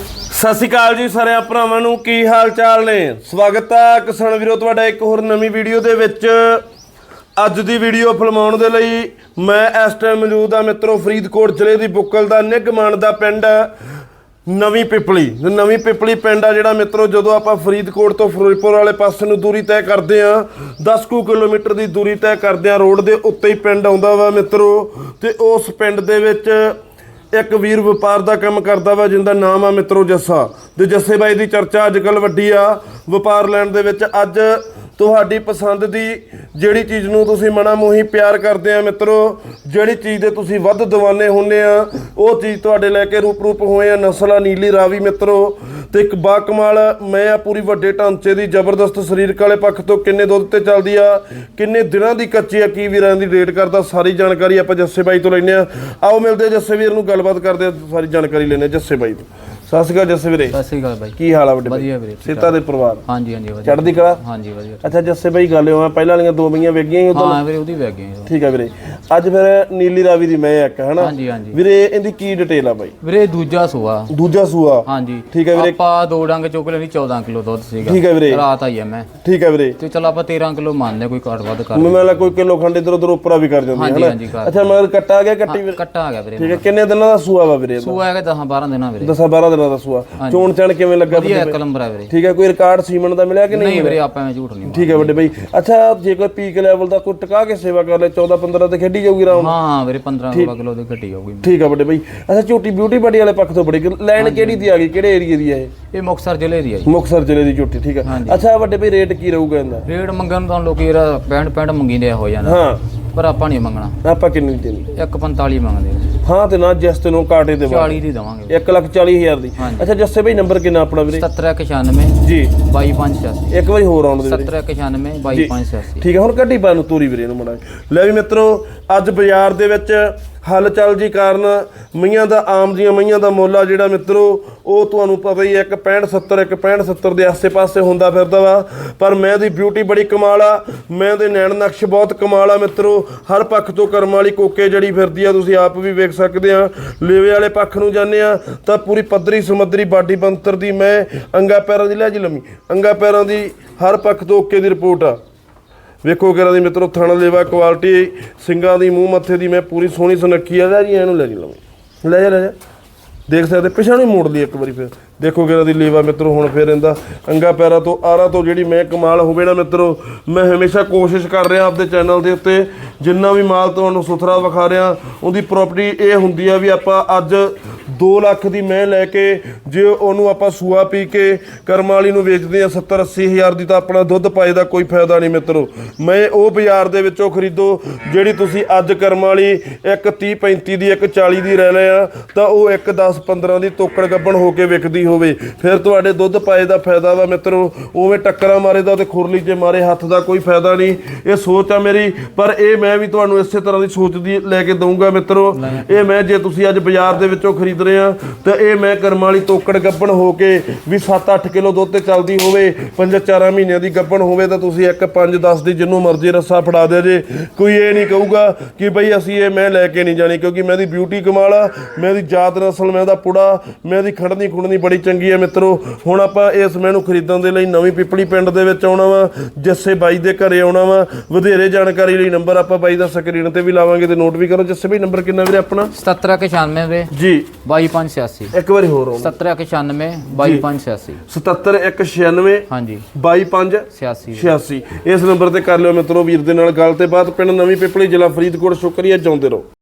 ਸਤਿ ਸ਼੍ਰੀ ਅਕਾਲ ਜੀ ਸਾਰੇ ਭਰਾਵਾਂ ਨੂੰ, ਕੀ ਹਾਲ ਚਾਲ ਨੇ? ਸਵਾਗਤ ਹੈ ਕਿਸਾਨ ਵੀਰੋ, ਤੁਹਾਡਾ ਇੱਕ ਹੋਰ ਨਵੀਂ ਵੀਡੀਓ ਦੇ ਵਿੱਚ। ਅੱਜ ਦੀ ਵੀਡੀਓ ਫਿਲਮਾਉਣ ਦੇ ਲਈ ਮੈਂ ਇਸ ਟਾਈਮ ਮੌਜੂਦ ਆ ਮਿੱਤਰੋ, ਫਰੀਦਕੋਟ ਜ਼ਿਲ੍ਹੇ ਦੀ ਬੁੱਕਲ ਦਾ ਨਿਗਮਾਨ ਦਾ ਪਿੰਡ, ਨਵੀਂ ਪਿਪਲੀ। ਨਵੀਂ ਪਿਪਲੀ ਪਿੰਡ ਆ ਜਿਹੜਾ ਮਿੱਤਰੋ, ਜਦੋਂ ਆਪਾਂ ਫਰੀਦਕੋਟ ਤੋਂ ਫਿਰੋਜ਼ਪੁਰ ਵਾਲੇ ਪਾਸੇ ਨੂੰ ਦੂਰੀ ਤੈਅ ਕਰਦੇ ਆ 10 ਕੁ ਕਿਲੋਮੀਟਰ ਦੀ ਦੂਰੀ ਤੈਅ ਕਰਦੇ ਆ ਰੋਡ ਦੇ ਉੱਤੇ ਹੀ ਪਿੰਡ ਆਉਂਦਾ ਵਾ ਮਿੱਤਰੋ। ਤੇ ਉਸ ਪਿੰਡ ਦੇ ਵਿੱਚ ਇੱਕ ਵੀਰ ਵਪਾਰ ਦਾ ਕੰਮ ਕਰਦਾ ਵਾ ਜਿੰਦਾ ਨਾਮ ਆ ਮਿੱਤਰੋ ਜੱਸਾ। ਤੇ ਜੱਸੇ ਬਾਈ ਦੀ ਚਰਚਾ ਅੱਜ ਕੱਲ ਵੱਡੀ ਆ। ਵਪਾਰ ਲੈਣ ਦੇ ਵਿੱਚ ਅੱਜ ਤੁਹਾਡੀ ਪਸੰਦ ਦੀ ਜਿਹੜੀ ਚੀਜ਼ ਨੂੰ ਤੁਸੀਂ ਮਨਾ ਮੋਹੀ ਪਿਆਰ ਕਰਦੇ ਆ ਮਿੱਤਰੋ, ਜਿਹੜੀ ਚੀਜ਼ ਦੇ ਤੁਸੀਂ ਵੱਧ دیਵਾਨੇ ਹੁੰਨੇ ਆ, ਉਹ ਚੀਜ਼ ਤੁਹਾਡੇ ਲੈ ਕੇ ਰੂਪ ਰੂਪ ਹੋਏ ਆ ਨਸਲ ਨੀਲੀ ਰਾਵੀ ਮਿੱਤਰੋ। ਤੇ ਇੱਕ ਬਾ ਕਮਾਲ ਮੈਂ ਆ ਪੂਰੀ ਵੱਡੇ ਢਾਂਚੇ ਦੀ ਜ਼ਬਰਦਸਤ ਸਰੀਰਕ ਵਾਲੇ ਪੱਖ ਤੋਂ ਕਿੰਨੇ ਦੁੱਧ ਤੇ ਚੱਲਦੀ ਆ, ਕਿੰਨੇ ਦਿਨਾਂ ਦੀ ਕੱਚੀ ਆ, ਕੀ ਵੀਰਾਂ ਦੀ ਰੇਟ ਕਰਦਾ, ਸਾਰੀ ਜਾਣਕਾਰੀ ਆਪਾਂ ਜੱਸੇ ਬਾਈ ਤੋਂ ਲੈਨੇ ਆ। ਆਓ ਮਿਲਦੇ ਜੱਸੇ ਵੀਰ ਨੂੰ, ਗੱਲਬਾਤ ਕਰਦੇ ਆ, ਸਾਰੀ ਜਾਣਕਾਰੀ ਲੈਨੇ ਆ ਜੱਸੇ ਬਾਈ ਤੋਂ। ਸਤਿ ਸ਼੍ਰੀ ਅਕਾਲ ਜੱਸੇ ਵੀਰੇ। ਸਤਿ ਸ੍ਰੀ ਅਕਾਲ ਬਾਈ। ਕੀ ਹਾਲ ਆ ਵੱਡੇ ਵਧੀਆ ਵੀਰੇ ਸਿੱਤਾ ਦੇ ਪਰਿਵਾਰ? ਹਾਂਜੀ ਹਾਂਜੀ ਵਧੀਆ। ਚੜ੍ਹਦੀ ਕਲਾ? ਹਾਂਜੀ ਵਧੀਆ। ਅੱਛਾ ਜੱਸੇ ਬਾਈ ਗੱਲ ਹੋਆ ਪਹਿਲਾਂ ਵਾਲੀਆਂ ਦੋ ਬਈਆਂ ਵੇਗੀਆਂ ਸੀ ਉਦੋਂ ਹਾਂ ਵੀਰੇ ਉਹਦੀ ਵਗ ਠੀਕ ਆ ਵੀਰੇ। ਅੱਜ ਫਿਰ ਨੀਲੀ ਰਾਵੀ ਦੀ ਮੈਂ ਇੱਕ ਹਨਾ? ਹਾਂਜੀ ਹਾਂਜੀ। ਵੀਰੇ ਇਹਦੀ ਕੀ ਡਿਟੇਲ ਆ ਬਾਈ? ਵੀਰੇ ਦੂਜਾ ਸੂਆ। ਦੂਜਾ ਸੂਆ? ਹਾਂਜੀ। ਠੀਕ ਹੈ ਵੀਰੇ। ਆਪਾਂ ਦੋ ਡੰਗ ਚੁੱਕ ਲੈਣੀ 14 ਕਿਲੋ ਦੁੱਧ ਸੀਗਾ। ਠੀਕ ਹੈ ਵੀਰੇ। ਰਾਤ ਆਈ ਐ ਮੈਂ। ਠੀਕ ਹੈ ਵੀਰੇ। ਤੇ ਚਲ ਆਪਾਂ 13 ਕਿਲੋ ਮੰਨਦੇ ਕੋਈ ਘੱਟ ਵੱਧ ਕਰ ਮੈਨੂੰ ਲੱਗਦਾ ਕੋਈ ਕਿਲੋ ਖੰਡ ਇਧਰ ਉਧਰ ਉੱਪਰਾ ਵੀ ਕਰ ਜਾਂਦੀ ਹੈ ਹਾਂਜੀ ਹਨਾ? ਹਾਂਜੀ ਕਰ ਅੱਛਾ ਮਗਰ ਕੱਟਾ ਆ ਗਿਆ ਕੱਟੀ ਵੀਰੇ ਕੱਟਾ ਆ ਗਿਆ ਵੀਰੇ ਠੀਕ ਹੈ ਕਿੰਨੇ ਦਿਨਾਂ ਦਾ ਸੂਆ ਵਾ ਵੀਰੇ ਸੂਆ ਹੈਗਾ 10 12 ਦਿਨਾਂ ਵੀਰੇ। 10 12 ਦਿਨਾਂ ਦਾ ਸੂਆ। ਚੋਣ ਚਣ ਕਿਵੇਂ ਲੱਗਾ ਵਧੀਆ ਇੱਕ ਨੰਬਰ ਆ ਵੀਰੇ। ਠੀਕ ਹੈ ਕੋਈ ਰਿਕਾਰਡ ਸੀਮਨ ਦਾ ਮਿਲਿਆ ਕਿ ਨਹੀਂ ਨਹੀਂ ਵੀਰੇ ਆਪਾਂ ਐਵੇਂ ਝੂਠ ਨਹੀਂ ਠੀਕ ਹੈ ਵੱਡੇ ਬਾਈ। ਅੱਛਾ ਜੇ ਕੋਈ ਪੀਕ ਲੈਵਲ ਦਾ ਕੋਈ ਟਿਕਾ ਕੇ ਸੇਵਾ ਕਰ ਲੈ 14 15 ਤੇ ਖੇਡੀ ਜਾਊਗੀ ਰਾਮ ਹਾਂ ਹਾਂ ਵੀਰੇ 15 16 ਕਿਲੋ ਦੀ ਘਟੀ ਹੋਊਗੀ ਠੀਕ ਆ ਵੱਡੇ ਬਾਈ। ਅੱਛਾ ਝੋਟੀ ਬਿਊਟੀ ਬੜੀ ਵਾਲੇ ਪੱਖ ਤੋਂ ਬੜੀ ਲਾਈਨ ਕਿਹੜੀ ਦੀ ਆ ਗਈ? ਕਿਹੜੇ ਏਰੀਆ ਦੀ ਆ ਇਹ? ਇਹ ਮੁਕਤਸਰ ਜ਼ਿਲ੍ਹੇ ਦੀ ਆ ਜੀ। ਮੁਕਤਸਰ ਜ਼ਿਲ੍ਹੇ ਦੀ ਝੋਟੀ ਠੀਕ ਆ। ਅੱਛਾ ਵੱਡੇ ਬਾਈ ਰੇਟ ਕੀ ਰਹੂਗਾ ਇਹਦਾ? ਰੇਟ ਮੰਗਣ ਨੂੰ ਤਾਂ ਲੋਕੀ ਇਹਦਾ 65 65 ਮੰਗੀ ਦੇ ਹੋ ਜਾਂਦਾ ਹਾਂ। ਪਰ ਆਪਾਂ ਨਹੀਂ ਮੰਗਣਾ। ਆਪਾਂ ਕਿੰਨੀ ਦੇਣੀ? 145 ਮੰਗਦੇ ਆ। ਹਾਂ ਤੇ ਨਾ ਜਿਸ ਤੈਨੂੰ ਕਾਟੇ ਦੇ ਬਾਅਦ 40 ਦੀ ਦਵਾਂਗੇ। 1 ਲੱਖ 40 ਹਜ਼ਾਰ ਦੀ। ਅੱਛਾ ਜੱਸੇ ਬਾਈ ਨੰਬਰ ਕਿੰਨਾ ਆਪਣਾ ਵੀਰੇ? 7196 ਜੀ। 22586 ਇੱਕ ਵਾਰੀ ਹੋਰ ਆਉਣ ਦੇ ਵੀਰੇ। 7196 22586 ਠੀਕ ਹੈ ਹੁਣ ਕੱਢੀ ਪਾ ਨੂੰ ਤੋਰੀ ਵੀਰੇ ਨੂੰ ਮੜਾ ਲੈ ਵੀ ਮਿੱਤਰੋ ਅੱਜ ਬਾਜ਼ਾਰ ਦੇ ਵਿੱਚ ਹਲਚਲ ਜੀ ਕਾਰਨ ਮਈਆਂ ਦਾ ਆਮ ਦੀਆਂ ਮਈਆਂ ਦਾ ਮੁੱਲ ਆ ਜਿਹੜਾ ਮਿੱਤਰੋ, ਉਹ ਤੁਹਾਨੂੰ ਪਤਾ ਹੀ ਹੈ, ਇੱਕ 65 70 ਇੱਕ 65 70 ਦੇ ਆਸੇ-ਪਾਸੇ ਹੁੰਦਾ ਫਿਰਦਾ ਵਾ। ਪਰ ਮੈਂ ਦੀ ਬਿਊਟੀ ਬੜੀ ਕਮਾਲ ਆ। ਮੈਂ ਦੇ ਨੈਣ ਨਕਸ਼ ਬਹੁਤ ਕਮਾਲ ਆ ਮਿੱਤਰੋ। ਹਰ ਪੱਖ ਤੋਂ ਕਰਮ ਵਾਲੀ ਕੋਕੇ ਜੜੀ ਫਿਰਦੀ ਆ, ਤੁਸੀਂ ਆਪ ਵੀ ਵੇਖ ਸਕਦੇ ਆ। ਲੇਵੇ ਵਾਲੇ ਪੱਖ ਨੂੰ ਜਾਂਦੇ ਆ, ਤਾਂ ਪੂਰੀ ਪੱਧਰੀ ਸਮੁੰਦਰੀ ਬਾਡੀ ਬੰਤਰ ਦੀ ਮੈਂ ਅੰਗਾ ਪੈਰਾਂ ਦੀ ਲੈ ਜੀ ਲੰਮੀ ਅੰਗਾ ਪੈਰਾਂ ਦੀ ਹਰ ਪੱਖ ਤੋਂ ਓਕੇ ਦੀ ਰਿਪੋਰਟ ਆ। ਵੇਖੋ ਕਿਹੜਾ ਦੀ ਮਿੱਤਰੋ ਥਣ ਲੇਵਾ ਕੁਆਲਿਟੀ ਸਿੰਗਾਂ ਦੀ ਮੂੰਹ ਮੱਥੇ ਦੀ ਮੈਂ ਪੂਰੀ ਸੋਹਣੀ ਸੁਨੱਖੀ ਆ। ਲੈ ਜੀ, ਇਹਨੂੰ ਲੈ ਜੀ ਲਵਾਂ ਲੈ ਜਾ ਲੈ ਜਾ। ਦੇਖ ਸਕਦੇ ਪਿਛਾਂ ਨੂੰ ਮੋੜ ਲਈ ਇੱਕ ਵਾਰੀ ਫਿਰ। ਦੇਖੋ ਕਿਹੜਾ ਦੀ ਲੇਵਾ ਮਿੱਤਰੋ ਹੁਣ ਫਿਰ ਇਹਦਾ। ਅੰਗਾ ਪੈਰਾਂ ਤੋਂ, ਆਰਾ ਤੋਂ ਜਿਹੜੀ ਮੈਂ ਕਮਾਲ ਹੋਵੇ ਨਾ ਮਿੱਤਰੋ, ਮੈਂ ਹਮੇਸ਼ਾ ਕੋਸ਼ਿਸ਼ ਕਰ ਰਿਹਾ ਆਪਦੇ ਚੈਨਲ ਦੇ ਉੱਤੇ, ਜਿੰਨਾ ਵੀ ਮਾਲ ਤੁਹਾਨੂੰ ਸੁਥਰਾ ਵਿਖਾ ਰਿਹਾ, ਉਹਦੀ ਪ੍ਰਾਪਰਟੀ ਇਹ ਹੁੰਦੀ ਆ ਵੀ ਆਪਾਂ ਅੱਜ 2 ਲੱਖ ਦੀ ਮੈਂ ਲੈ ਕੇ ਜੇ ਉਹਨੂੰ ਆਪਾਂ ਸੂਆ ਪੀ ਕੇ ਕਰਮ ਵਾਲੀ ਨੂੰ ਵੇਚਦੇ ਆ 70 80 ਹਜ਼ਾਰ ਦੀ ਤਾਂ ਆਪਣਾ ਦੁੱਧ ਪਾਏ ਦਾ ਕੋਈ ਫਾਇਦਾ ਨਹੀਂ ਮਿੱਤਰੋ। ਮੈਂ ਉਹ ਬਾਜ਼ਾਰ ਦੇ ਵਿੱਚੋਂ ਖਰੀਦੋ ਜਿਹੜੀ ਤੁਸੀਂ ਅੱਜ ਕਰਮ ਵਾਲੀ ਇੱਕ 30 35 ਦੀ ਇੱਕ 40 ਦੀ ਰਹਿ ਲਿਆ ਤਾਂ ਉਹ ਇੱਕ 10 15 ਦੀ ਤੋਕੜ ਗੱਬਣ ਹੋ ਕੇ ਵਿਕਦੀ ਹੋਵੇ। ਫਿਰ ਤੁਹਾਡੇ ਦੁੱਧ ਪਾਏ ਦਾ ਫਾਇਦਾ ਵਾ ਮਿੱਤਰੋ। ਉਵੇਂ ਟੱਕਰਾਂ ਮਾਰੇ ਦਾ ਤੇ ਖੁਰਲੀ 'ਚ ਮਾਰੇ ਹੱਥ ਦਾ ਕੋਈ ਫਾਇਦਾ ਨਹੀਂ। ਇਹ ਸੋਚ ਆ ਮੇਰੀ ਪਰ ਇਹ ਮੈਂ ਵੀ ਤੁਹਾਨੂੰ ਇਸੇ ਤਰ੍ਹਾਂ ਦੀ ਸੋਚ ਦੀ ਲੈ ਕੇ ਦਊਂਗਾ ਮਿੱਤਰੋ। ਇਹ ਮੈਂ ਜੇ ਤੁਸੀਂ ਅੱਜ ਬਾਜ਼ਾਰ ਦੇ ਵਿੱਚੋਂ ਖਰੀਦ ਰਹੇ ਆ ਤਾਂ ਇਹ ਮੈਂ ਕਰਮ ਵਾਲੀ ਤੋਕੜ ਗੱਬਣ ਹੋ ਕੇ ਵੀ 7-8 ਕਿਲੋ ਦੁੱਧ ਤੇ ਚੱਲਦੀ ਹੋਵੇ 5-4 ਮਹੀਨਿਆਂ ਦੀ ਗੱਬਣ ਹੋਵੇ ਤਾਂ ਤੁਸੀਂ ਇੱਕ 5-10 ਦੀ ਜਿੰਨੂੰ ਮਰਜ਼ੀ ਰੱਸਾ ਫੜਾ ਦੇ ਜੇ। ਕੋਈ ਇਹ ਨਹੀਂ ਕਹੂਗਾ ਕਿ ਬਈ ਅਸੀਂ ਇਹ ਮੈਂ ਲੈ ਕੇ ਨਹੀਂ ਜਾਣੀ ਕਿਉਂਕਿ ਮੈਂ ਦੀ ਬਿਊਟੀ ਕਮਾਲ ਆ ਮੈਂ ਦੀ ਜਾਤ ਨਸਲ ਮੈਂ ਦਾ ਪੁੜਾ ਮੈਂ ਦੀ ਖੜਨੀ ਖੁੜਨੀ ਬੜੀ ਚੰਗੀ ਆ ਮਿੱਤਰੋ। ਹੁਣ ਆਪਾਂ ਇਸ ਮੈਂ ਨੂੰ ਖਰੀਦਣ ਦੇ ਲਈ ਨਵੀਂ ਪਿਪਲੀ ਪਿੰਡ ਦੇ ਵਿੱਚ ਆਉਣਾ ਵਾ ਜੱਸੇ ਬਾਈ ਦੇ ਘਰੇ ਆਉਣਾ ਵਾ। ਵਧੇਰੇ ਜਾਣਕਾਰੀ ਲਈ ਨੰਬਰ ਆਪਾਂ ਬਾਈ ਦਾ ਸਕਰੀਨ ਤੇ ਵੀ ਲਾਵਾਂਗੇ ਤੇ ਨੋਟ ਵੀ ਕਰੋ। ਜੱਸੇ ਬਾਈ ਨੰਬਰ ਕਿੰਨਾ ਵੀਰੇ ਆਪਣਾ? 7196 ਵੀਰੇ। ਜੀ। 22586 ਇੱਕ ਵਾਰੀ ਹੋਰ ਆਉਣਾ 7196 22586 77 ਹਾਂਜੀ। 22 86 86 ਇਸ ਨੰਬਰ ਤੇ ਕਰ ਲਿਓ ਮਿੱਤਰੋ ਵੀਰ ਦੇ ਨਾਲ ਗੱਲ ਤੇ ਬਾਤ ਪਿੰਡ ਨਵੀਂ ਪਿਪਲੀ ਜ਼ਿਲ੍ਹਾ ਫਰੀਦਕੋਟ ਸ਼ੁਕਰੀਆ ਚਾਹੁੰਦੇ ਰਹੋ।